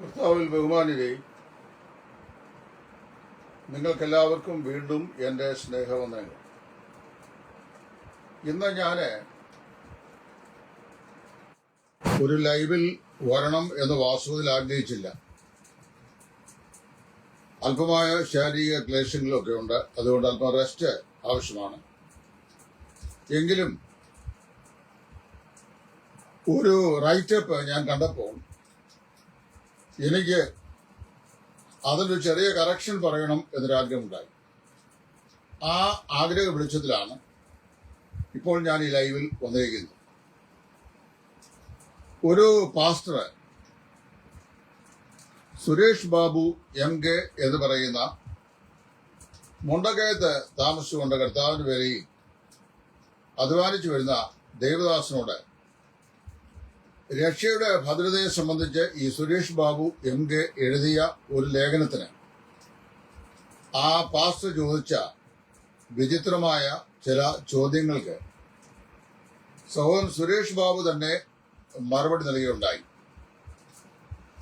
കർത്താവിൽ ബഹുമാനിരെ നിങ്ങൾക്കെല്ലാവർക്കും വീണ്ടും എന്റെ സ്നേഹവന്ദനങ്ങൾ. ഇന്ന് ഞാൻ ഒരു ലൈവിൽ വരണം എന്ന് വാസ്തുവിൽ ആഗ്രഹിച്ചില്ല. അല്പമായ ശാരീരിക ക്ലേശങ്ങളൊക്കെ ഉണ്ട്. അതുകൊണ്ട് അല്പം റെസ്റ്റ് ആവശ്യമാണ്. എങ്കിലും ഒരു റൈറ്റപ്പ് ഞാൻ കണ്ടപ്പോൾ എനിക്ക് അതിലൊരു ചെറിയ കറക്ഷൻ പറയണം എന്നൊരാഗ്രഹമുണ്ടായി ആ ആഗ്രഹ വെളിച്ചത്തിലാണ് ഇപ്പോൾ ഞാൻ ഈ ലൈവിൽ വന്നിരിക്കുന്നത്. ഒരു pastor Suresh Babu M K എന്ന് പറയുന്ന മുണ്ടക്കയത്ത് താമസിച്ചുകൊണ്ട് കർത്താവിന്റെ പേരെയും അധ്വാനിച്ചു വരുന്ന ദേവദാസനോട് രക്ഷയുടെ ഭദ്രതയെ സംബന്ധിച്ച് ഈ സുരേഷ് ബാബു എം കെ എഴുതിയ ഒരു ലേഖനത്തിന് ആ പാസ്റ്റർ ചോദിച്ച വിചിത്രമായ ചില ചോദ്യങ്ങൾക്ക് സഹോദരൻ സുരേഷ് ബാബു തന്നെ മറുപടി നൽകുകയുണ്ടായി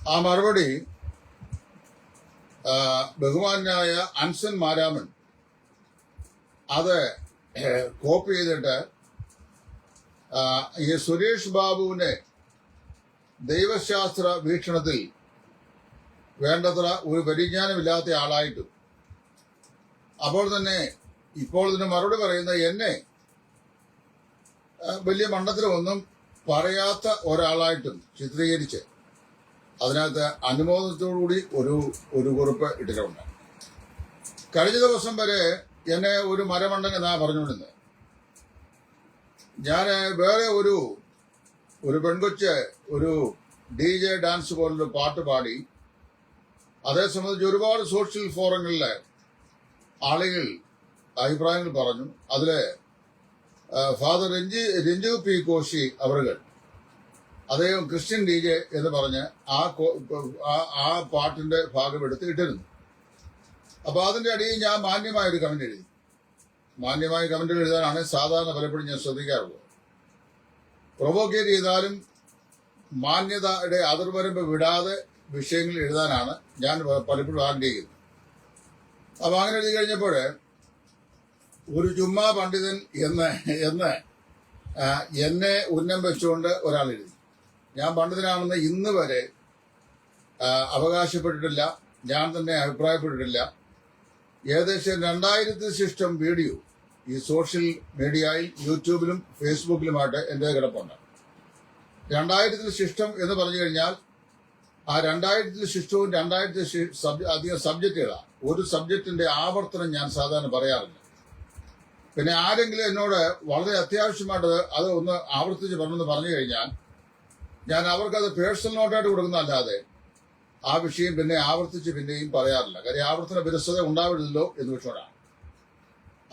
ആ മറുപടി ബഹുമാനായ അൻസൻ മാരാമൻ അത് കോപ്പി ചെയ്തിട്ട് ഈ സുരേഷ് ബാബുവിനെ ദൈവശാസ്ത്ര വീക്ഷണത്തിൽ വേണ്ടത്ര ഒരു പരിജ്ഞാനമില്ലാത്ത ആളായിട്ടും. അപ്പോൾ തന്നെ ഇപ്പോൾ ഇതിന് മറുപടി പറയുന്ന എന്നെ വലിയ മണ്ഡത്തിലൊന്നും പറയാത്ത ഒരാളായിട്ടും ചിത്രീകരിച്ച് അതിനകത്ത് അനുമോദനത്തോടുകൂടി ഒരു ഒരു കുറിപ്പ് ഇട്ടിട്ടുണ്ട് കഴിഞ്ഞ ദിവസം വരെ എന്നെ ഒരു മരമണ്ടൻ എന്നാ പറഞ്ഞുകൊണ്ടിരുന്നത്. ഞാൻ വേറെ ഒരു ഒരു പെൺകൊച്ച് ഒരു ഡി ജെ ഡാൻസ് പോലൊരു പാട്ട് പാടി അതേ സംബന്ധിച്ച് ഒരുപാട് സോഷ്യൽ ഫോറങ്ങളിൽ ആളുകൾ അഭിപ്രായങ്ങൾ പറഞ്ഞു. അതിൽ ഫാദർ രഞ്ജി രഞ്ജു പി കോശി അവർ അദ്ദേഹം ക്രിസ്ത്യൻ ഡി ജെ എന്ന് പറഞ്ഞ് ആ ആ- പാട്ടിന്റെ ഭാഗം എടുത്ത് ഇട്ടിരുന്നു. അപ്പൊ അതിന്റെ അടിയിൽ ഞാൻ മാന്യമായ ഒരു കമന്റ് എഴുതി. മാന്യമായ കമന്റുകൾ എഴുതാനാണ് സാധാരണ പലപ്പോഴും ഞാൻ ശ്രദ്ധിക്കാറുള്ളത്. പ്രൊവോക്കേറ്റ് ചെയ്താലും മാന്യതയുടെ അതിർവരമ്പ് വിടാതെ വിഷയങ്ങൾ എഴുതാനാണ് ഞാൻ പലപ്പോഴും ആഗ്രഹിക്കുന്നത്. അപ്പൊ അങ്ങനെ എഴുതി കഴിഞ്ഞപ്പോൾ ഒരു ചുമ്മാ പണ്ഡിതൻ എന്ന് എന്ന് എന്നെ ഉന്നം വെച്ചുകൊണ്ട് ഒരാൾ എഴുതി. ഞാൻ പണ്ഡിതനാണെന്ന് ഇന്ന് വരെ അവകാശപ്പെട്ടിട്ടില്ല. ഞാൻ തന്നെ അഭിപ്രായപ്പെട്ടിട്ടില്ല. ഏകദേശം രണ്ടായിരത്തി ശിഷ്ടം വീഡിയോ ഈ സോഷ്യൽ മീഡിയയിൽ യൂട്യൂബിലും ഫേസ്ബുക്കിലുമായിട്ട് എന്റെ കിടപ്പുണ്ട്. രണ്ടായിരത്തിൽ ശിഷ്ടം എന്ന് പറഞ്ഞു കഴിഞ്ഞാൽ ആ രണ്ടായിരത്തിൽ ശിഷ്ടവും രണ്ടായിരത്തി അധികം സബ്ജക്റ്റുകളാണ് ഒരു സബ്ജക്റ്റിന്റെ ആവർത്തനം ഞാൻ സാധാരണ പറയാറില്ല. പിന്നെ ആരെങ്കിലും എന്നോട് വളരെ അത്യാവശ്യമായിട്ട് അത് ഒന്ന് ആവർത്തിച്ച് പറഞ്ഞെന്ന് പറഞ്ഞു കഴിഞ്ഞാൽ ഞാൻ അവർക്കത് പേഴ്സണൽ നോട്ടായിട്ട് കൊടുക്കുന്നതല്ലാതെ ആ വിഷയം പിന്നെ ആവർത്തിച്ച് പിന്നെയും പറയാറില്ല. കാര്യം ആവർത്തന വിരസത ഉണ്ടാവില്ലല്ലോ എന്ന് വെച്ചോണ്ടാണ്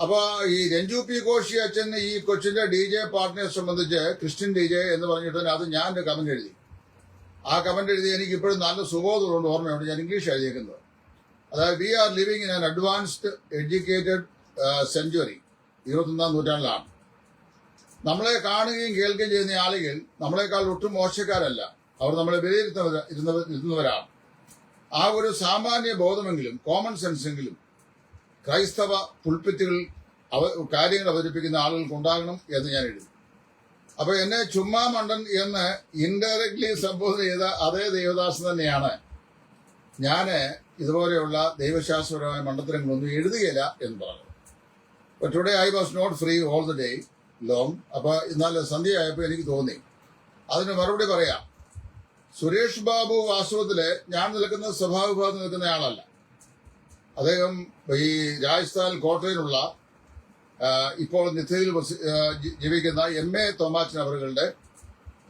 അപ്പൊ ഈ രഞ്ജു പി കോശി അച്ഛൻ ഈ കൊച്ചിന്റെ ഡി ജെ പാർട്ടിനെ സംബന്ധിച്ച് ക്രിസ്ത്യൻ ഡി ജെ എന്ന് പറഞ്ഞിട്ട് അത് ഞാൻ ഒരു കമന്റ് എഴുതി. ആ കമന്റ് എഴുതി എനിക്ക് ഇപ്പോഴും നല്ല സുബോധമുണ്ട് ഓർമ്മയുണ്ട്. ഞാൻ ഇംഗ്ലീഷ് എഴുതിയേക്കുന്നത്. അതായത് we are living in an advanced educated century ഇരുപത്തൊന്നാം നൂറ്റാണ്ടിലാണ്. നമ്മളെ കാണുകയും കേൾക്കുകയും ചെയ്യുന്ന ആളുകൾ നമ്മളെക്കാൾ ഒട്ടും മോശക്കാരല്ല. അവർ നമ്മളെ വിലയിരുത്തുന്നവരാണ് ആ ഒരു സാമാന്യ ബോധമെങ്കിലും കോമൺ സെൻസെങ്കിലും ക്രൈസ്തവ പുൽപ്പിറ്റുകൾ അവ കാര്യങ്ങൾ അവതരിപ്പിക്കുന്ന ആളുകൾക്ക് ഉണ്ടാകണം എന്ന് ഞാൻ എഴുതി അപ്പൊ എന്നെ ചുമ്മാ മണ്ടൻ എന്ന് ഇൻഡയറക്ട്ലി സംബോധന ചെയ്ത അതേ ദേവദാസൻ തന്നെയാണ്. ഞാൻ ഇതുപോലെയുള്ള ദൈവശാസ്ത്രപരമായ മണ്ഡലങ്ങളൊന്നും എഴുതുകയില്ല എന്ന് പറഞ്ഞു. Today I was not free all the day long അപ്പൊ ഇന്നലെ സന്ധ്യയായപ്പോൾ എനിക്ക് തോന്നി. അതിന് മറുപടി പറയാം. സുരേഷ് ബാബു വാസ്തവത്തിൽ ഞാൻ നിൽക്കുന്ന സ്വഭാവഭാഗത്ത് നിൽക്കുന്ന ആളല്ല. അദ്ദേഹം ഈ രാജസ്ഥാൻ കോട്ടയിലുള്ള ഇപ്പോൾ നിത്യയിൽ ജീവിക്കുന്ന എം എ തോമാച്ചൻ അവരുടെ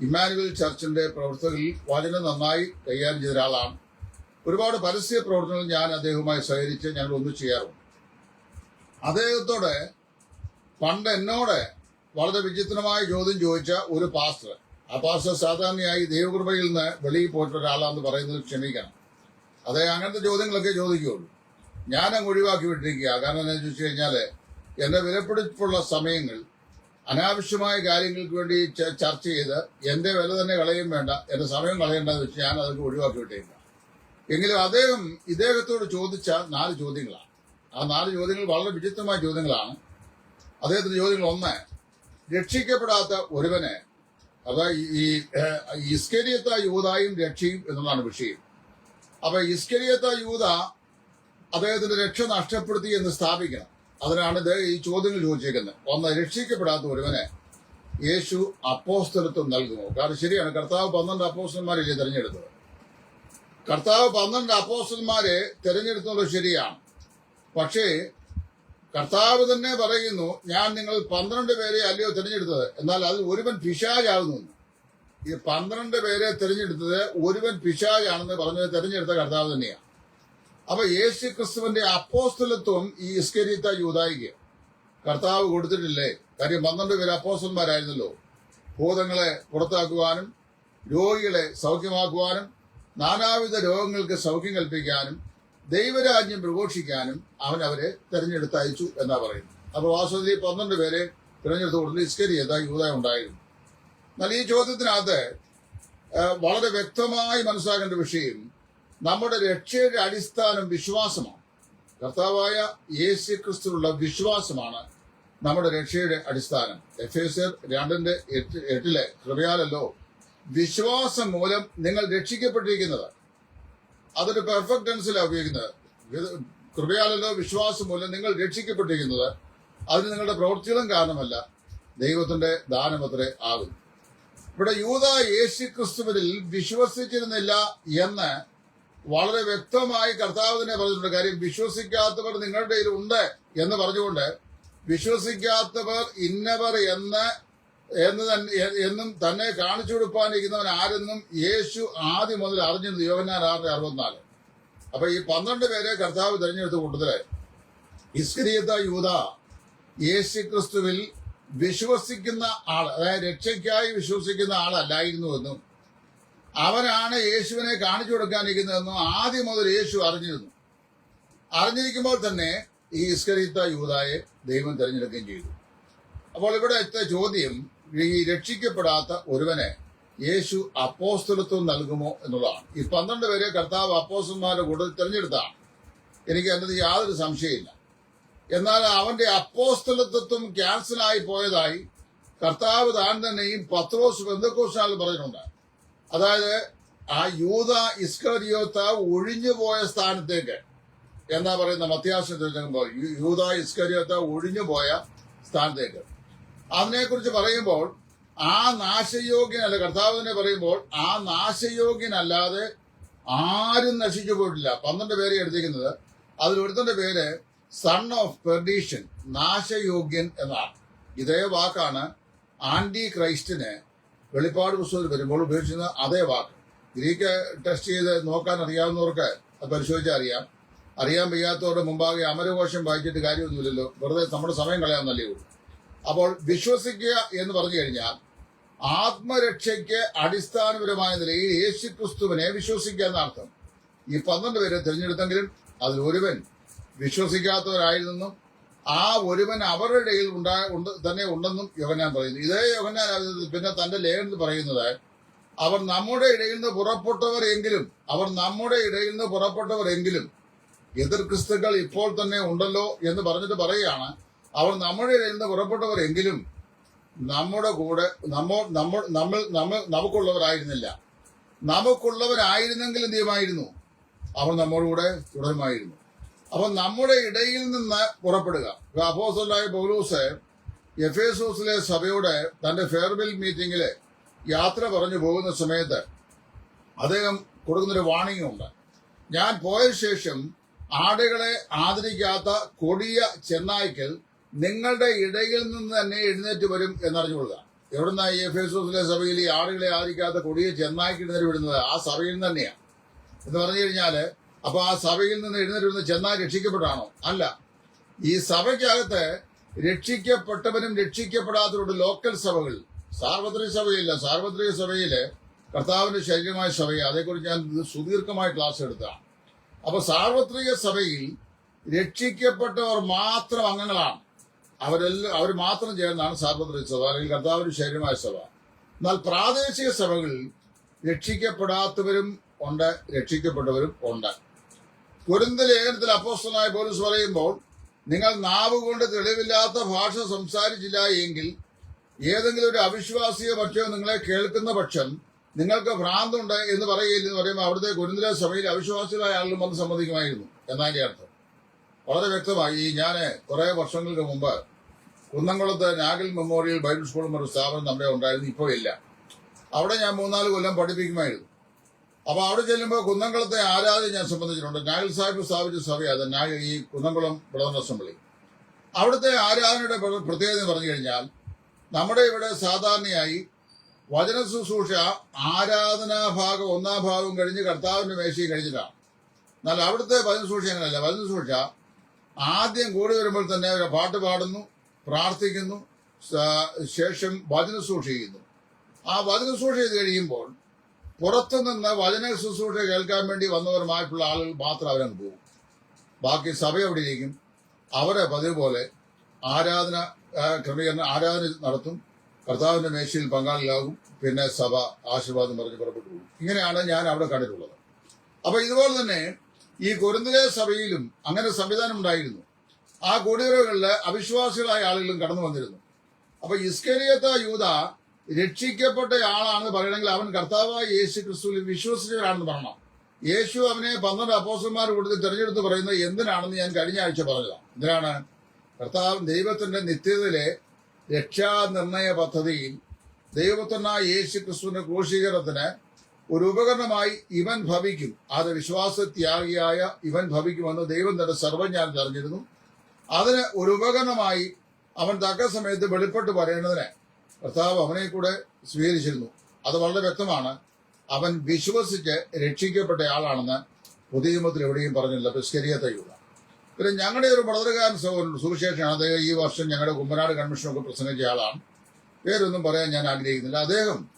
ഇമ്മാനുവൽ ചർച്ചിന്റെ പ്രവർത്തകരിൽ വചനം നന്നായി കൈകാര്യം ചെയ്ത ഒരാളാണ്. ഒരുപാട് പരസ്യ പ്രവർത്തനങ്ങൾ ഞാൻ അദ്ദേഹവുമായി സഹകരിച്ച് ഞങ്ങൾ ഒന്നു ചെയ്യാറുണ്ട്. അദ്ദേഹത്തോട് പണ്ട് എന്നോട് വളരെ വിചിത്രമായ ചോദ്യം ചോദിച്ച ഒരു പാസ്റ്റർ. ആ പാസ്റ്റർ സാധാരണയായി ദൈവകൃപയിൽ നിന്ന് വെളിയിൽ പോയിട്ടുള്ള ഒരാളാന്ന് പറയുന്നത് ക്ഷമിക്കണം. അതെ അങ്ങനത്തെ ചോദ്യങ്ങളൊക്കെ ചോദിക്കുകയുള്ളൂ. ഞാൻ അങ്ങ് ഒഴിവാക്കി വിട്ടിരിക്കുക. കാരണം എന്നാ ചോദിച്ചു കഴിഞ്ഞാൽ എന്റെ വിലപിടിപ്പുള്ള സമയങ്ങൾ അനാവശ്യമായ കാര്യങ്ങൾക്ക് വേണ്ടി ചർച്ച ചെയ്ത് എന്റെ വില തന്നെ കളയും വേണ്ട. എന്റെ സമയം കളയേണ്ടെന്ന് വെച്ച് ഞാൻ അതൊക്കെ ഒഴിവാക്കി വിട്ടേക്കാം എങ്കിലും അദ്ദേഹം ഇദ്ദേഹത്തോട് ചോദിച്ച നാല് ചോദ്യങ്ങളാണ്. ആ നാല് ചോദ്യങ്ങൾ വളരെ വിചിത്രമായ ചോദ്യങ്ങളാണ്. അദ്ദേഹത്തിന്റെ ചോദ്യങ്ങൾ ഒന്ന് രക്ഷിക്കപ്പെടാത്ത ഒരുവനെ അപ്പൊ ഈ ഇസ്കരിയത്ത യൂതായും രക്ഷയും എന്നുള്ളതാണ് വിഷയം. അപ്പൊ ഇസ്കരിയത്ത യൂത അദ്ദേഹത്തിന്റെ രക്ഷ നഷ്ടപ്പെടുത്തി എന്ന് സ്ഥാപിക്കണം. അതിനാണ് ഇത് ഈ ചോദ്യങ്ങൾ ചോദിച്ചേക്കുന്നത്. ഒന്ന് രക്ഷിക്കപ്പെടാത്ത ഒരുവനെ യേശു അപ്പോസ്തലത്വം നൽകുമോ? കാരണം ശരിയാണ് കർത്താവ് പന്ത്രണ്ട് അപ്പോസ്റ്റന്മാരല്ലേ തിരഞ്ഞെടുത്തത്? കർത്താവ് പന്ത്രണ്ട് അപ്പോസ്റ്റന്മാരെ തിരഞ്ഞെടുത്തുള്ളത് ശരിയാണ്. പക്ഷേ കർത്താവ് തന്നെ പറയുന്നു ഞാൻ നിങ്ങൾ പന്ത്രണ്ട് പേരെ അല്ലയോ തിരഞ്ഞെടുത്തത്? എന്നാൽ അതിൽ ഒരുവൻ പിശാജാകുന്നു. ഈ പന്ത്രണ്ട് പേരെ തിരഞ്ഞെടുത്തത് ഒരുവൻ പിശാജാണെന്ന് പറഞ്ഞത് തിരഞ്ഞെടുത്ത കർത്താവ് തന്നെയാണ്. അപ്പൊ യേശു ക്രിസ്തുവിന്റെ അപ്പോസ്തലത്വം ഈ ഇസ്കരിത്ത യൂതായിക്ക് കർത്താവ് കൊടുത്തിട്ടില്ലേ? കാര്യം പന്ത്രണ്ട് പേര് അപ്പോസ്റ്റന്മാരായിരുന്നല്ലോ ഭൂതങ്ങളെ പുറത്താക്കുവാനും രോഗികളെ സൗഖ്യമാക്കുവാനും നാനാവിധ രോഗങ്ങൾക്ക് സൗഖ്യം കൽപ്പിക്കാനും ദൈവരാജ്യം പ്രഘോഷിക്കാനും അവൻ അവരെ തെരഞ്ഞെടുത്ത് അയച്ചു എന്നാ പറയുന്നത്. അപ്പൊ വാസ്തവത്തിൽ പന്ത്രണ്ട് പേരെ തിരഞ്ഞെടുത്ത് കൊടുത്ത് ഇസ്കരിയത യൂത ഉണ്ടായിരുന്നു. എന്നാൽ ഈ ചോദ്യത്തിനകത്ത് വളരെ വ്യക്തമായി മനസ്സിലാക്കേണ്ട വിഷയം നമ്മുടെ രക്ഷയുടെ അടിസ്ഥാനം വിശ്വാസമാണ്. കർത്താവായ യേശു ക്രിസ്തുവിലുള്ള വിശ്വാസമാണ് നമ്മുടെ രക്ഷയുടെ അടിസ്ഥാനം. എഫ് എസ് രണ്ടിന്റെ എട്ട് എട്ടിലെ കൃപയാലല്ലോ. വിശ്വാസം മൂലം നിങ്ങൾ രക്ഷിക്കപ്പെട്ടിരിക്കുന്നത്. അതൊരു പെർഫെക്റ്റ് ടെൻസിലാണ് ഉപയോഗിക്കുന്നത്. കൃപയാലല്ലോ വിശ്വാസം മൂലം നിങ്ങൾ രക്ഷിക്കപ്പെട്ടിരിക്കുന്നത്. അതിന് നിങ്ങളുടെ പ്രവൃത്തികളും കാരണമല്ല. ദൈവത്തിന്റെ ദാനമത്രേ ആകും ഇവിടെ യൂത യേശു ക്രിസ്തുവിൽ വിശ്വസിച്ചിരുന്നില്ല എന്ന് വളരെ വ്യക്തമായി കർത്താവ് തന്നെ പറഞ്ഞിട്ടുണ്ട് കാര്യം വിശ്വസിക്കാത്തവർ നിങ്ങളുടെ ഉണ്ട് എന്ന് പറഞ്ഞുകൊണ്ട് വിശ്വസിക്കാത്തവർ ഇന്നവർ എന്ന് എന്ന് തന്നെ എന്നും തന്നെ കാണിച്ചു കൊടുക്കാനിരിക്കുന്നവൻ ആരെന്നും യേശു ആദ്യം മുതൽ അറിഞ്ഞിരുന്നു. യോഹന്നാൻ ആറിന്റെ അറുപത്തിനാല്. അപ്പൊ ഈ പന്ത്രണ്ട് പേരെ കർത്താവ് തിരഞ്ഞെടുത്ത കൂട്ടത്തിൽ ഇസ്ക്രിയത യൂത യേശു ക്രിസ്തുവിൽ വിശ്വസിക്കുന്ന ആൾ അതായത് രക്ഷയ്ക്കായി വിശ്വസിക്കുന്ന ആളല്ലായിരുന്നു എന്നും അവനാണ് യേശുവിനെ കാണിച്ചു കൊടുക്കാനിരിക്കുന്നതെന്നും ആദ്യം മുതൽ യേശു അറിഞ്ഞിരുന്നു. അറിഞ്ഞിരിക്കുമ്പോൾ തന്നെ ഈ ഇസ്കരിത്ത യൂതായെ ദൈവം തിരഞ്ഞെടുക്കുകയും ചെയ്തു. അപ്പോൾ ഇവിടുത്തെ ചോദ്യം ഈ രക്ഷിക്കപ്പെടാത്ത ഒരുവനെ യേശു അപ്പോസ്തലത്വം നൽകുമോ എന്നുള്ളതാണ്. ഈ പന്ത്രണ്ട് പേരെ കർത്താവ് അപ്പോസ്റ്റന്മാരുടെ കൂടുതൽ തിരഞ്ഞെടുത്താണ്. എനിക്ക് അതിനകത്ത് യാതൊരു സംശയമില്ല എന്നാൽ അവന്റെ അപ്പോസ്തലത്വം ക്യാൻസലായി പോയതായി കർത്താവ് താൻ തന്നെയും പത്രോസ് ബന്ധക്കോസാൽ പറഞ്ഞിട്ടുണ്ട്. അതായത് ആ യൂത ഇസ്കരിയോത്ത ഒഴിഞ്ഞു പോയ സ്ഥാനത്തേക്ക് എന്നാ പറയുന്ന ചോദിക്കുമ്പോൾ യൂത ഇസ്കരിയോത്ത ഒഴിഞ്ഞു പോയ സ്ഥാനത്തേക്ക്. അതിനെക്കുറിച്ച് പറയുമ്പോൾ ആ നാശയോഗ്യനല്ല കർത്താവ് തന്നെ പറയുമ്പോൾ ആ നാശയോഗ്യനല്ലാതെ ആരും നശിച്ചു പോയിട്ടില്ല. പന്ത്രണ്ട് പേരെ എടുത്തിരിക്കുന്നത്. അതിൽ ഒരുത്തന്റെ പേര് സൺ ഓഫ് പെർഡീഷൻ നാശയോഗ്യൻ എന്നാണ്. ഇതേ വാക്കാണ് ആന്റി ക്രൈസ്റ്റിന് വെളിപ്പാട് പുസ്തകത്തിൽ വരുമ്പോൾ ഉപയോഗിച്ചിരുന്ന അതേ വാക്ക്. ഗ്രീക്ക് ടെസ്റ്റ് ചെയ്ത് നോക്കാൻ അറിയാവുന്നവർക്ക് അത് പരിശോധിച്ചാൽ അറിയാം. അറിയാൻ വയ്യാത്തവരുടെ മുമ്പാകെ അമരകോശം വായിച്ചിട്ട് കാര്യമൊന്നുമില്ലല്ലോ. വെറുതെ നമ്മുടെ സമയം കളയാമെന്നല്ലേ ഉള്ളൂ. അപ്പോൾ വിശ്വസിക്കുക എന്ന് പറഞ്ഞു കഴിഞ്ഞാൽ ആത്മരക്ഷയ്ക്ക് അടിസ്ഥാനപരമായ നിലയിൽ യേശു ക്രിസ്തുവിനെ വിശ്വസിക്കുക എന്നർത്ഥം ഈ പന്ത്രണ്ട് പേരെ തിരഞ്ഞെടുത്തെങ്കിലും അതിൽ ഒരുവൻ വിശ്വസിക്കാത്തവരായിരുന്നെന്നും ആ ഒരുവൻ അവരുടെ ഇടയിൽ ഉണ്ടാ തന്നെ ഉണ്ടെന്നും യോഹന്നാൻ പറയുന്നു. ഇതേ യോഹന്നാൻ പിന്നെ തന്റെ ലേഖനത്തിൽ പറയുന്നത് അവർ നമ്മുടെ ഇടയിൽ നിന്ന് പുറപ്പെട്ടവർ എങ്കിലും അവർ നമ്മുടെ ഇടയിൽ നിന്ന് പുറപ്പെട്ടവർ എങ്കിലും എതിർ ക്രിസ്തുക്കൾ ഇപ്പോൾ തന്നെ ഉണ്ടല്ലോ എന്ന് പറഞ്ഞിട്ട് പറയുകയാണ്. അവർ നമ്മുടെ ഇടയിൽ നിന്ന് പുറപ്പെട്ടവർ എങ്കിലും നമ്മുടെ കൂടെ നമ്മോ നമ്മൾ നമ്മൾ നമ്മൾ നമുക്കുള്ളവരായിരുന്നില്ല. നമുക്കുള്ളവരായിരുന്നെങ്കിൽ എന്ത് ചെയ്യുമായിരുന്നു അവർ നമ്മുടെ കൂടെ തുടരുമായിരുന്നു. അപ്പൊ നമ്മുടെ ഇടയിൽ നിന്ന് പുറപ്പെടുക. അപ്പോസലായ പൗലൂസ് എഫേസോസിലെ സഭയുടെ തന്റെ ഫെയർവെൽ മീറ്റിംഗിൽ യാത്ര പറഞ്ഞു പോകുന്ന സമയത്ത് അദ്ദേഹം കൊടുക്കുന്നൊരു വാണിംഗ് ഉണ്ട്. ഞാൻ പോയ ശേഷം ആടുകളെ ആദരിക്കാത്ത കൊടിയ ചെന്നായ്ക്കൽ നിങ്ങളുടെ ഇടയിൽ നിന്ന് തന്നെ എഴുന്നേറ്റ് വരും എന്നറിഞ്ഞുകൊള്ളുക എവിടുന്ന ഈ എഫേസോസിലെ സഭയിൽ ഈ ആടുകളെ ആദരിക്കാത്ത കൊടിയ ചെന്നായ്ക്ക് എഴുന്നേറ്റ് വിടുന്നത് ആ സഭയിൽ തന്നെയാണ് എന്ന് പറഞ്ഞു കഴിഞ്ഞാൽ അപ്പൊ ആ സഭയിൽ നിന്ന് എഴുന്നേറ്റ് വന്ന് ചെന്നാൽ രക്ഷിക്കപ്പെട്ടാണോ? അല്ല. ഈ സഭയ്ക്കകത്ത് രക്ഷിക്കപ്പെട്ടവനും രക്ഷിക്കപ്പെടാത്തവരുടെ ലോക്കൽ സഭകൾ. സാർവത്രിക സഭയില്ല. സാർവത്രിക സഭയിൽ കർത്താവിന്റെ ശരീരമായ സഭയെ അതേക്കുറിച്ച് ഞാൻ സുദീർഘമായ ക്ലാസ് എടുത്തതാണ്. അപ്പൊ സാർവത്രിക സഭയിൽ രക്ഷിക്കപ്പെട്ടവർ മാത്രം അംഗങ്ങളാണ്. അവരെല്ലാം അവർ മാത്രം ചേർന്നാണ് സാർവത്രിക സഭ അല്ലെങ്കിൽ കർത്താവിന്റെ ശരീരമായ സഭ. എന്നാൽ പ്രാദേശിക സഭകളിൽ രക്ഷിക്കപ്പെടാത്തവരും ഉണ്ട് രക്ഷിക്കപ്പെട്ടവരും ഉണ്ട്. കുരുന്ത ലേഖനത്തിൽ അപ്പോസ്തലനായ പോലീസ് പറയുമ്പോൾ നിങ്ങൾ നാവ് കൊണ്ട് തെളിവില്ലാത്ത ഭാഷ സംസാരിച്ചില്ല എങ്കിൽ ഏതെങ്കിലും ഒരു അവിശ്വാസിയോ മറ്റോ നിങ്ങളെ കേൾക്കുന്ന പക്ഷം നിങ്ങൾക്ക് ഭ്രാന്തുണ്ട് എന്ന് പറയില്ല എന്ന് പറയുമ്പോൾ അവിടുത്തെ കുരുന്തല സഭയിൽ അവിശ്വാസികളായ ആളുകൾ വന്ന് സമ്മതിക്കുമായിരുന്നു. എന്നതിന്റെ അർത്ഥം. വളരെ വ്യക്തമായി ഞാൻ കുറെ വർഷങ്ങൾക്ക് മുമ്പ് കുന്നംകുളത്ത് നാഗൽ മെമ്മോറിയൽ ബൈബിൾ സ്കൂളും ഒരു സ്ഥാപനം നമ്മുടെ ഉണ്ടായിരുന്നു. ഇപ്പോൾ ഇല്ല. അവിടെ ഞാൻ മൂന്നാൽ കൊല്ലം പഠിപ്പിക്കുമായിരുന്നു. അപ്പൊ അവിടെ ചെല്ലുമ്പോൾ കുന്നംകുളത്തെ ആരാധന ഞാൻ സംബന്ധിച്ചിട്ടുണ്ട്. നായൽ സാഹിബ് സ്ഥാപിച്ച സഭയാണ് നായ ഈ കുന്നംകുളം ബ്രദർ അസംബ്ലി. അവിടുത്തെ ആരാധനയുടെ പ്രത്യേകത എന്ന് പറഞ്ഞു കഴിഞ്ഞാൽ നമ്മുടെ ഇവിടെ സാധാരണയായി വചന ശുശ്രൂഷ ആരാധനാ ഭാഗം ഒന്നാം ഭാഗം കഴിഞ്ഞ് കർത്താവിന്റെ മേശയും കഴിഞ്ഞിട്ടാണ്. എന്നാൽ അവിടുത്തെ വചന ശുശ്രൂഷ അങ്ങനെയല്ല. വചന ശുശ്രൂഷ ആദ്യം കൂടി വരുമ്പോൾ തന്നെ ഒരു പാട്ട് പാടുന്നു പ്രാർത്ഥിക്കുന്നു ശേഷം വചന ശുശ്രൂഷ ചെയ്യുന്നു. ആ വചന ശുശ്രൂഷ ചെയ്ത് കഴിയുമ്പോൾ പുറത്തുനിന്ന് വചന ശുശ്രൂഷ കേൾക്കാൻ വേണ്ടി വന്നവരുമായിട്ടുള്ള ആളുകൾ മാത്രം അവരങ്ങ് പോകും. ബാക്കി സഭ എവിടെ ഇരിക്കും? അവരെ പതിവ് പോലെ ആരാധന ക്രമീകരണം ആരാധന നടത്തും. കർത്താവിന്റെ മേശയിൽ പങ്കാളിയാകും പിന്നെ സഭ ആശീർവാദം പറഞ്ഞ് പുറപ്പെട്ടു പോകും. ഇങ്ങനെയാണ് ഞാൻ അവിടെ കണ്ടിട്ടുള്ളത്. അപ്പൊ ഇതുപോലെ തന്നെ ഈ കുരുന്നിലെ സഭയിലും അങ്ങനെ സംവിധാനം ഉണ്ടായിരുന്നു. ആ കൂടിവരവുകളിൽ അവിശ്വാസികളായ ആളുകളും കടന്നു വന്നിരുന്നു. അപ്പൊ ഇസ്കരിയത്ത യൂത രക്ഷിക്കപ്പെട്ട ആളാണെന്ന് പറയണമെങ്കിൽ അവൻ കർത്താവായ യേശു ക്രിസ്തുവിൽ വിശ്വസിച്ചവരാണെന്ന് പറയണം. യേശു അവനെ പന്ത്രണ്ട് അപ്പോസന്മാർ കൂടുതൽ തെരഞ്ഞെടുത്ത് പറയുന്നത് എന്തിനാണെന്ന് ഞാൻ കഴിഞ്ഞ ആഴ്ച പറഞ്ഞതാണ് എന്തിനാണ്? കർത്താവ് ദൈവത്തിന്റെ നിത്യതയിലെ രക്ഷാനിർണയ പദ്ധതിയിൽ ദൈവപുത്രനായ യേശു ക്രിസ്തുവിന്റെ ക്രൂശീകരണത്തിന് ഒരു ഉപകരണമായി ഇവൻ ഭവിക്കും. അത് വിശ്വാസത്യാഗിയായ ഇവൻ ഭവിക്കുമെന്ന് ദൈവം തന്റെ സർവജ്ഞാനം അറിഞ്ഞിരുന്നു. അതിന് ഒരു ഉപകരണമായി അവൻ തക്ക സമയത്ത് വെളിപ്പെട്ട് പറയേണ്ടതിന് കർത്താവ് അവനെ കൂടെ സ്വീകരിച്ചിരുന്നു. അത് വളരെ വ്യക്തമാണ്. അവൻ വിശ്വസിച്ച് രക്ഷിക്കപ്പെട്ട ആളാണെന്ന് പുതിയമത്തിൽ എവിടെയും പറഞ്ഞില്ല. പിസ്കരിയത്ത യൂത പിന്നെ ഞങ്ങളുടെ ഒരു വളരെക്കാരൻ സഹോദരൻ സുവിശേഷനാണ് അദ്ദേഹം ഈ വർഷം ഞങ്ങളുടെ കുമ്പനാട് കൺവെൻഷനൊക്കെ പ്രസംഗിച്ച ആളാണ്. പേരൊന്നും പറയാൻ ഞാൻ ആഗ്രഹിക്കുന്നില്ല. അദ്ദേഹം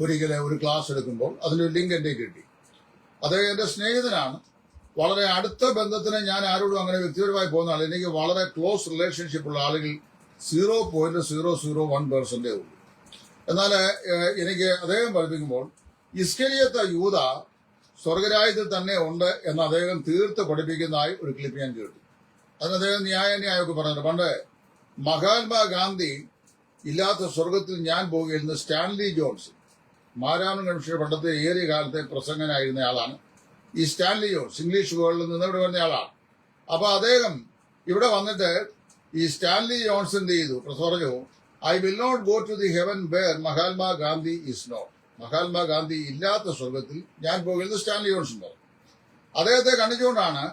ഒരിക്കലെ ഒരു ക്ലാസ് എടുക്കുമ്പോൾ അതിനൊരു ലിങ്ക് എന്റെ കിട്ടി. അദ്ദേഹം എന്റെ സ്നേഹിതനാണ്. വളരെ അടുത്ത ബന്ധത്തിന് ഞാൻ ആരോടും അങ്ങനെ വ്യക്തിപരമായി പോകുന്ന ആൾ എനിക്ക് വളരെ ക്ലോസ് റിലേഷൻഷിപ്പ് ഉള്ള ആളുകൾ zero point zero zero one പെർസെന്റേ ഉള്ളൂ. എന്നാൽ എനിക്ക് അദ്ദേഹം പഠിപ്പിക്കുമ്പോൾ ഇസ്കലിയത്തെ യൂത സ്വർഗരാജ്യത്തിൽ തന്നെ ഉണ്ട് എന്ന് അദ്ദേഹം തീർത്ത് പഠിപ്പിക്കുന്നതായി ഒരു ക്ലിപ്പ് ഞാൻ കേട്ടു. അതിന് അദ്ദേഹം ന്യായന്യായമൊക്കെ പറഞ്ഞിട്ടുണ്ട്. പണ്ട് മഹാത്മാഗാന്ധി ഇല്ലാത്ത സ്വർഗത്തിൽ ഞാൻ പോകുകയായിരുന്നു സ്റ്റാൻലി ജോൺസ്. മാരാമൻ കൺഷിയുടെ പണ്ടത്തെ ഏറിയ കാലത്തെ പ്രസംഗനായിരുന്ന ആളാണ്. ഈ സ്റ്റാൻലി ജോൺസ് ഇംഗ്ലീഷ് വേൾഡിൽ നിന്ന് ഇവിടെ വന്ന ആളാണ്. അപ്പൊ അദ്ദേഹം ഇവിടെ വന്നിട്ട് ഈ സ്റ്റാൻലി ജോൺസ് എന്ത് ചെയ്തു പറഞ്ഞു I will not go to the heaven where Mahatma Gandhi is not Mahatma Gandhi ഇല്ലാത്ത സ്വർഗത്തിൽ ഞാൻ പോകരുത് സ്റ്റാൻലി ജോൺസൺ പറഞ്ഞു. അദ്ദേഹത്തെ കണ്ടിച്ചുകൊണ്ടാണ്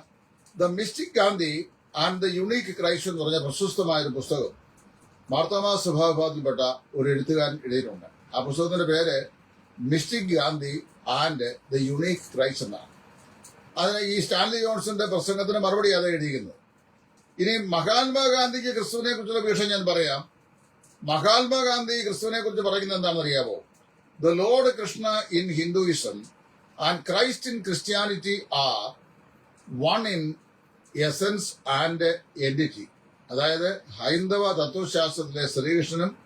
the mystic Gandhi and the unique Christ എന്ന് പറഞ്ഞ പ്രശസ്തമായ ഒരു പുസ്തകം മാർത്തോമാ സ്വഭാവത്തിൽപ്പെട്ട ഒരു എഴുത്തുകാരൻ ഇടയിലുണ്ട് ആ പുസ്തകത്തിന്റെ പേര് mystic Gandhi and the unique Christ എന്നാണ്. അതിന് ഈ സ്റ്റാൻലി ജോൺസന്റെ പ്രസംഗത്തിന് മറുപടി അത് എഴുതിയിരിക്കുന്നത്. ഇനി മഹാത്മാഗാന്ധിക്ക് ക്രിസ്തുവിനെ കുറിച്ചുള്ള വീക്ഷണം ഞാൻ പറയാം. മഹാത്മാഗാന്ധി ക്രിസ്തുവിനെ കുറിച്ച് പറയുന്നത് എന്താണെന്ന് അറിയാമോ the Lord Krishna in Hinduism and Christ in Christianity are one in essence and entity അതായത് ഹൈന്ദവ തത്വശാസ്ത്രത്തിലെ ശ്രീകൃഷ്ണനും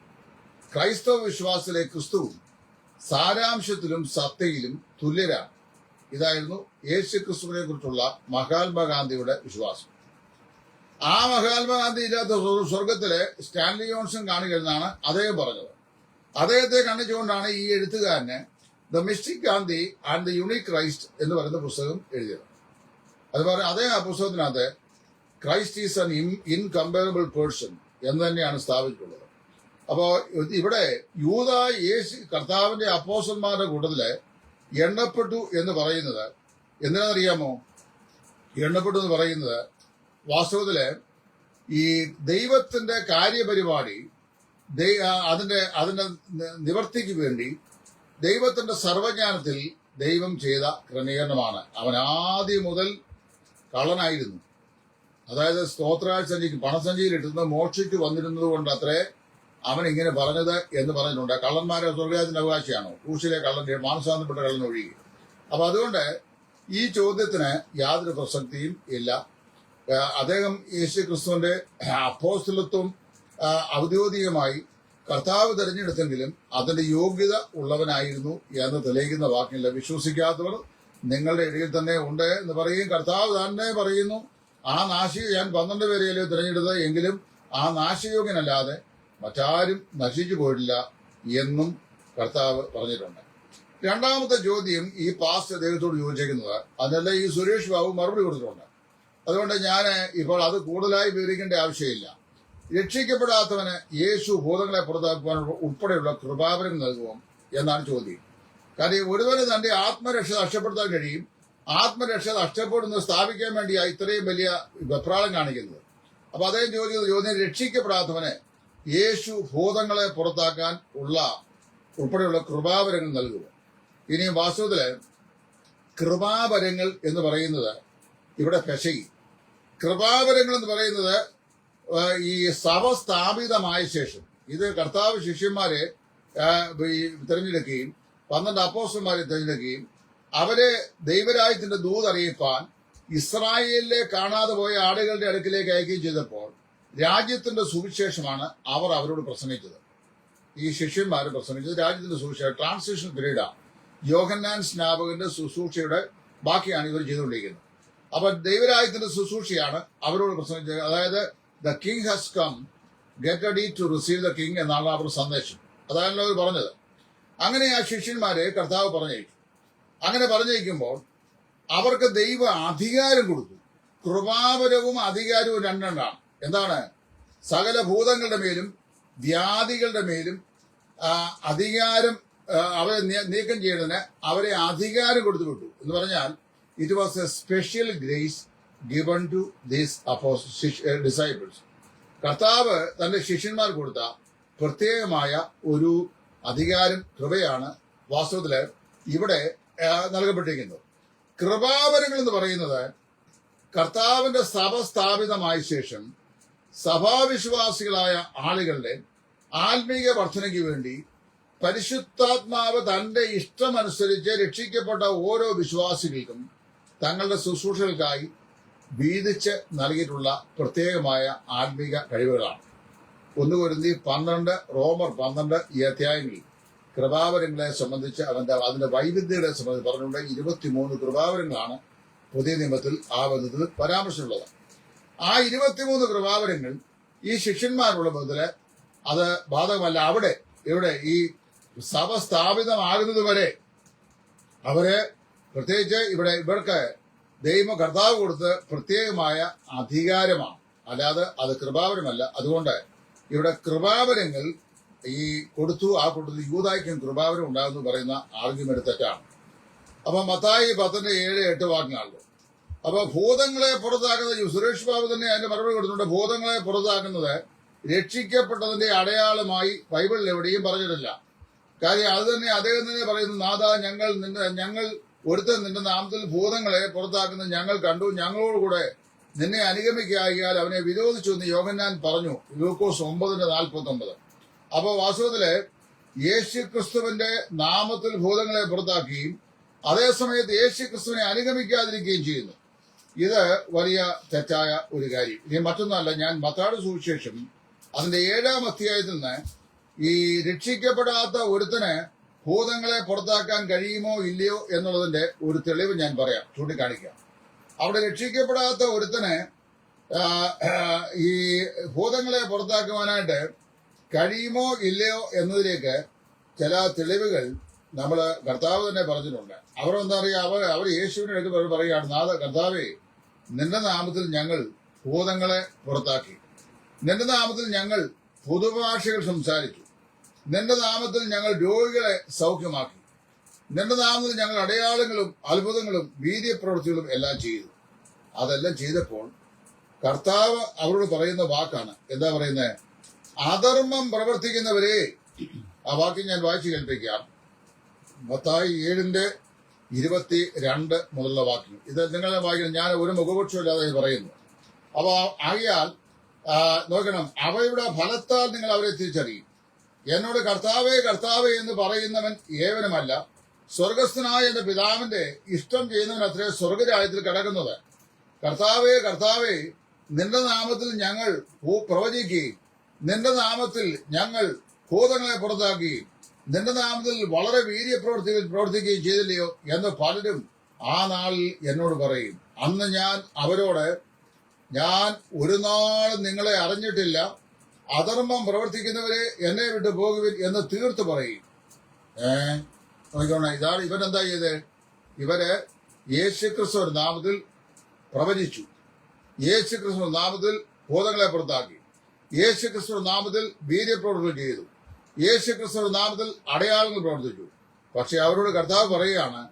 ക്രൈസ്തവ വിശ്വാസത്തിലെ ക്രിസ്തുവും സാരാംശത്തിലും സത്തയിലും തുല്യരാണ്. ഇതായിരുന്നു യേശു ക്രിസ്തുവിനെ കുറിച്ചുള്ള മഹാത്മാഗാന്ധിയുടെ വിശ്വാസം. ആ മഹാത്മാഗാന്ധി ഇല്ലാത്ത സ്വർഗത്തിൽ സ്റ്റാൻലി ജോൺസൺ കാണുകയെന്നാണ് അദ്ദേഹം പറഞ്ഞത്. അദ്ദേഹത്തെ കണ്ടിച്ചുകൊണ്ടാണ് ഈ എഴുത്തുകാരന് the mystic Gandhi and the unique Christ എന്ന് പറയുന്ന പുസ്തകം എഴുതിയത്. അതുപോലെ അതേ ആ പുസ്തകത്തിനകത്ത് Christ is an incomparable person എന്ന് തന്നെയാണ് സ്ഥാപിച്ചിട്ടുള്ളത്. അപ്പോ ഇവിടെ യൂത യേശു കർത്താവിന്റെ അപ്പോസന്മാരുടെ കൂട്ടത്തിൽ എണ്ണപ്പെട്ടു എന്ന് പറയുന്നത് എന്തിനാണെന്നറിയാമോ? എണ്ണപ്പെട്ടു എന്ന് പറയുന്നത് വാസ്തവത്തിൽ ഈ ദൈവത്തിന്റെ കാര്യപരിപാടി അതിന്റെ അതിന്റെ നിവർത്തിക്ക് വേണ്ടി ദൈവത്തിന്റെ സർവജ്ഞാനത്തിൽ ദൈവം ചെയ്ത ക്രമീകരണമാണ്. അവൻ ആദ്യം മുതൽ കള്ളനായിരുന്നു. അതായത് സ്തോത്രാസഞ്ചിക്ക് പണസഞ്ചിയിൽ ഇട്ടുന്ന മോക്ഷിച്ചു വന്നിരുന്നത് കൊണ്ട് അത്രേ അവൻ ഇങ്ങനെ പറഞ്ഞത് എന്ന് പറഞ്ഞിട്ടുണ്ട്. കള്ളന്മാരെ സ്വർഗരാജന്റെ അവകാശിയാണോ? ക്രൂശിലെ കള്ളന്റെ മാനസാന്തപ്പെട്ട കള്ളൻ ഒഴികെ. അപ്പൊ അതുകൊണ്ട് ഈ ചോദ്യത്തിന് യാതൊരു പ്രസക്തിയും ഇല്ല. അദ്ദേഹം യേശു ക്രിസ്തുവിന്റെ അപ്പോസ്തലത്വം ഔദ്യോഗികമായി കർത്താവ് തിരഞ്ഞെടുത്തെങ്കിലും അതിന്റെ യോഗ്യത ഉള്ളവനായിരുന്നു എന്ന് തെളിയിക്കുന്ന വാക്കില്ല വിശ്വസിക്കാത്തവർ നിങ്ങളുടെ ഇടയിൽ തന്നെ ഉണ്ട് എന്ന് പറയും കർത്താവ് തന്നെ പറയുന്നു ആ നാശിക ഞാൻ പന്ത്രണ്ട് പേരെയല്ലോ തിരഞ്ഞെടുത്തത് എങ്കിലും ആ നാശയോഗ്യനല്ലാതെ മറ്റാരും നശിച്ചു പോയിട്ടില്ല എന്നും കർത്താവ് പറഞ്ഞിട്ടുണ്ട്. രണ്ടാമത്തെ ചോദ്യം ഈ പാസ്റ്റ് അദ്ദേഹത്തോട് ചോദിച്ചേക്കുന്നത് അതിനല്ല ഈ സുരേഷ് ബാബു മറുപടി കൊടുത്തിട്ടുണ്ട്. അതുകൊണ്ട് ഞാൻ ഇപ്പോൾ അത് കൂടുതലായി വിവരിക്കേണ്ട ആവശ്യമില്ല. രക്ഷിക്കപ്പെടാത്തവന് യേശു ഭൂതങ്ങളെ പുറത്താക്കുവാൻ ഉൾപ്പെടെയുള്ള കൃപാവരം നൽകുമോ എന്നാണ് ചോദ്യം. കാര്യം ഒരുവന് തന്റെ ആത്മരക്ഷ നഷ്ടപ്പെടുത്താൻ കഴിയും. ആത്മരക്ഷ നഷ്ടപ്പെടുന്നത് സ്ഥാപിക്കാൻ വേണ്ടിയാണ് ഇത്രയും വലിയ വെപ്രാളം കാണിക്കുന്നത്. അപ്പൊ അദ്ദേഹം ചോദിക്കുന്നത് ചോദ്യം രക്ഷിക്കപ്പെടാത്തവന് യേശു ഭൂതങ്ങളെ പുറത്താക്കാൻ ഉള്ള ഉൾപ്പെടെയുള്ള കൃപാവരങ്ങൾ നൽകുമോ ഇനി വാസ്തവത്തിൽ കൃപാവരങ്ങൾ എന്ന് പറയുന്നത് ഇവിടെ പെശകി. കൃപാവരങ്ങൾ എന്ന് പറയുന്നത് ഈ സഭ സ്ഥാപിതമായ ശേഷം. ഇത് കർത്താവ് ശിഷ്യന്മാരെ തിരഞ്ഞെടുക്കുകയും പന്ത്രണ്ട് അപ്പോസ്റ്റന്മാരെ തിരഞ്ഞെടുക്കുകയും അവരെ ദൈവരാജ്യത്തിന്റെ ദൂത് അറിയിപ്പാൻ ഇസ്രായേലിലെ കാണാതെ പോയ ആടുകളുടെ അടുക്കിലേക്ക് അയക്കുകയും ചെയ്തപ്പോൾ രാജ്യത്തിന്റെ സുവിശേഷമാണ് അവർ അവരോട് പ്രസംഗിച്ചത്. ഈ ശിഷ്യന്മാർ പ്രസംഗിച്ചത് രാജ്യത്തിന്റെ സുവിശേഷം ട്രാൻസിഷൻ പീരീഡാണ് യോഹന്നാൻ സ്നാപകന്റെ ശുശ്രൂഷയുടെ ബാക്കിയാണ് ഇവർ ചെയ്തുകൊണ്ടിരിക്കുന്നത്. അപ്പൊ ദൈവരാജ്യത്തിന്റെ ശുശ്രൂഷയാണ് അവരോട് പ്രസംഗിച്ചത് അതായത് the king has come get ready to receive the king എന്നാണ് അവർ സന്ദേശം. അതാണ് അവർ പറഞ്ഞത്. അങ്ങനെ ആ ശിഷ്യന്മാരെ കർത്താവ് പറഞ്ഞയച്ചു. അങ്ങനെ പറഞ്ഞയക്കുമ്പോൾ അവർക്ക് ദൈവ അധികാരം കൊടുത്തു. കൃപാപരവും അധികാരവും രണ്ടെണ്ണാണ്. എന്താണ്? സകല ഭൂതങ്ങളുടെ മേലും വ്യാധികളുടെ മേലും അധികാരം അവരെ നീക്കം ചെയ്യുന്നതിന് അവരെ അധികാരം കൊടുത്തു വിട്ടു. എന്ന് പറഞ്ഞാൽ it was a special grace given to these disciples കർത്താവ് തന്റെ ശിഷ്യന്മാർ കൊടുത്ത പ്രത്യേകമായ ഒരു അധികാരം കൃപയാണ് വാസ്തവത്തിൽ ഇവിടെ നൽകപ്പെട്ടിരിക്കുന്നത്. കൃപാവരങ്ങൾ എന്ന് പറയുന്നത് കർത്താവിന്റെ സഭ സ്ഥാപിതമായ ശേഷം സഭാവിശ്വാസികളായ ആളുകളുടെ ആത്മീയ വർധനയ്ക്ക് വേണ്ടി പരിശുദ്ധാത്മാവ് തന്റെ ഇഷ്ടമനുസരിച്ച് രക്ഷിക്കപ്പെട്ട ഓരോ വിശ്വാസികൾക്കും തങ്ങളുടെ ശുശ്രൂഷകൾക്കായി വീതിച്ച് നൽകിയിട്ടുള്ള പ്രത്യേകമായ ആത്മീക കഴിവുകളാണ്. ഒന്ന് പൊരുന്തി പന്ത്രണ്ട് റോമർ പന്ത്രണ്ട് ഈ അധ്യായങ്ങളിൽ കൃപാവരങ്ങളെ സംബന്ധിച്ച് അവന്റെ അതിന്റെ വൈവിധ്യങ്ങളെ സംബന്ധിച്ച് പറഞ്ഞുകൊണ്ട് ഇരുപത്തിമൂന്ന് കൃപാവരങ്ങളാണ് പുതിയ നിയമത്തിൽ ആ ബന്ധത്തിൽ പരാമർശമുള്ളത് ആ ഇരുപത്തിമൂന്ന് കൃപാവരങ്ങൾ ഈ ശിഷ്യന്മാരുള്ള ബന്ധത്തിൽ അത് ബാധകമല്ല. അവിടെ ഇവിടെ ഈ സഭ സ്ഥാപിതമാകുന്നത് വരെ അവർ പ്രത്യേകിച്ച് ഇവിടെ ഇവർക്ക് ദൈവ കർത്താവ് കൊടുത്ത് പ്രത്യേകമായ അധികാരമാണ്. അല്ലാതെ അത് കൃപാവരമല്ല. അതുകൊണ്ട് ഇവിടെ കൃപാവരങ്ങൾ ഈ കൊടുത്തു ആ കൊടുത്തു യൂതായ്ക്കും കൃപാവരം ഉണ്ടാകുന്നു പറയുന്ന ആർഗ്യുമെന്റ് തെറ്റാണ്. അപ്പൊ മത്തായി പത്തിന്റെ ഏഴ് എട്ട് വാക്കിനാണല്ലോ അപ്പൊ ഭൂതങ്ങളെ പുറത്താക്കുന്നത് സുരേഷ് ബാബു തന്നെ അതിന്റെ മറുപടി കൊടുത്തിട്ടുണ്ട്. ഭൂതങ്ങളെ പുറത്താക്കുന്നത് രക്ഷിക്കപ്പെട്ടതിന്റെ അടയാളമായി ബൈബിളിൽ എവിടെയും പറഞ്ഞിട്ടില്ല. കാര്യം അത് തന്നെ അദ്ദേഹം തന്നെ പറയുന്നു നാഥ ഞങ്ങൾ നിങ്ങൾ ഞങ്ങൾ ഒരുത്തൻ നിന്റെ നാമത്തിൽ ഭൂതങ്ങളെ പുറത്താക്കുന്നത് ഞങ്ങൾ കണ്ടു. ഞങ്ങളോട് കൂടെ നിന്നെ അനുഗമിക്കായാൽ അവനെ വിരോധിച്ചു എന്ന് യോഗന്നാൻ പറഞ്ഞു. ലൂക്കോസ് ഒമ്പതിന്റെ നാൽപ്പത്തി ഒമ്പത് അപ്പൊ വാസ്തവത്തിൽ യേശു ക്രിസ്തുവിന്റെ നാമത്തിൽ ഭൂതങ്ങളെ പുറത്താക്കുകയും അതേസമയത്ത് യേശു ക്രിസ്തുവിനെ അനുഗമിക്കാതിരിക്കുകയും ചെയ്യുന്നു. ഇത് വലിയ തെറ്റായ ഒരു കാര്യം. ഇനി മറ്റൊന്നല്ല ഞാൻ മത്താട് സുവിശേഷം അതിന്റെ ഏഴാം അധ്യായത്തിൽ നിന്ന് ഈ രക്ഷിക്കപ്പെടാത്ത ഒരുത്തന് ഭൂതങ്ങളെ പുറത്താക്കാൻ കഴിയുമോ ഇല്ലയോ എന്നുള്ളതിന്റെ ഒരു തെളിവ് ഞാൻ പറയാം ചൂണ്ടിക്കാണിക്കാം. അവിടെ രക്ഷിക്കപ്പെടാത്ത ഒരുത്തന് ഈ ഭൂതങ്ങളെ പുറത്താക്കുവാനായിട്ട് കഴിയുമോ ഇല്ലയോ എന്നതിലേക്ക് ചില തെളിവുകൾ നമ്മൾ കർത്താവ് തന്നെ പറഞ്ഞിട്ടുണ്ട്. അവർ എന്താ പറയുക അവർ അവർ യേശുവിനെ എടുക്കുമ്പോൾ അവർ പറയുകയാണ് നാഥ കർത്താവേ നിന്റെ നാമത്തിൽ ഞങ്ങൾ ഭൂതങ്ങളെ പുറത്താക്കി. നിന്റെ നാമത്തിൽ ഞങ്ങൾ പുതുഭാഷകൾ സംസാരിച്ചു. നിന്റെ നാമത്തിൽ ഞങ്ങൾ രോഗികളെ സൗഖ്യമാക്കി. നിന്റെ നാമത്തിൽ ഞങ്ങൾ അടയാളങ്ങളും അത്ഭുതങ്ങളും വീര്യപ്രവൃത്തികളും എല്ലാം ചെയ്തു. അതെല്ലാം ചെയ്തപ്പോൾ കർത്താവ് അവരോട് പറയുന്ന വാക്കാണ്. എന്താ പറയുന്നത് അധർമ്മം പ്രവർത്തിക്കുന്നവരെ ആ വാക്ക് ഞാൻ വായിച്ചു കേൾപ്പിക്കാം. മത്തായി ഏഴിന്റെ ഇരുപത്തി രണ്ട് മുതലുള്ള വാക്യം. ഇത് നിങ്ങളെ വായിക്കണം ഞാൻ ഒരു മുഖപക്ഷമില്ലാതെ പറയുന്നു. അപ്പൊ ആകിയാൽ നോക്കണം അവയുടെ ഫലത്താൽ നിങ്ങൾ അവരെ തിരിച്ചറിയും. എന്നോട് കർത്താവേ കർത്താവേ എന്ന് പറയുന്നവൻ ഏവനുമല്ല. സ്വർഗസ്ഥനായ എന്റെ പിതാവിന്റെ ഇഷ്ടം ചെയ്യുന്നവൻ അത്രേ സ്വർഗരാജ്യത്തിൽ കിടക്കുന്നത്. കർത്താവേ കർത്താവേ നിന്റെ നാമത്തിൽ ഞങ്ങൾ പ്രവചിക്കുകയും നിന്റെ നാമത്തിൽ ഞങ്ങൾ ഭൂതങ്ങളെ പുറത്താക്കുകയും നിന്റെ നാമത്തിൽ വളരെ വീര്യപ്രവർത്തികൾ പ്രവർത്തിക്കുകയും ചെയ്തില്ലയോ എന്ന് പലരും ആ നാളിൽ എന്നോട് പറയും. അന്ന് ഞാൻ അവരോട് ഞാൻ ഒരു നാളും നിങ്ങളെ അറിഞ്ഞിട്ടില്ല. അധർമ്മം പ്രവർത്തിക്കുന്നവരെ എന്നെ വിട്ടു പോകുവിൻ എന്ന് തീർത്ത് പറയും. ഏ? നോക്കിക്കോണേ ഇതാണ് ഇവരെന്താ ചെയ്ത്? ഇവർ യേശുക്രിസ്തു നാമത്തിൽ പ്രവചിച്ചു. യേശുക്രിസ്തു നാമത്തിൽ ഭൂതങ്ങളെ പുറത്താക്കി. യേശുക്രിസ്തു നാമത്തിൽ വീര്യപ്രവർത്തനം ചെയ്തു. യേശുക്രിസ്തു നാമത്തിൽ അടയാളങ്ങൾ പ്രവർത്തിച്ചു. പക്ഷെ അവരോട് കർത്താവ് പറയുകയാണ്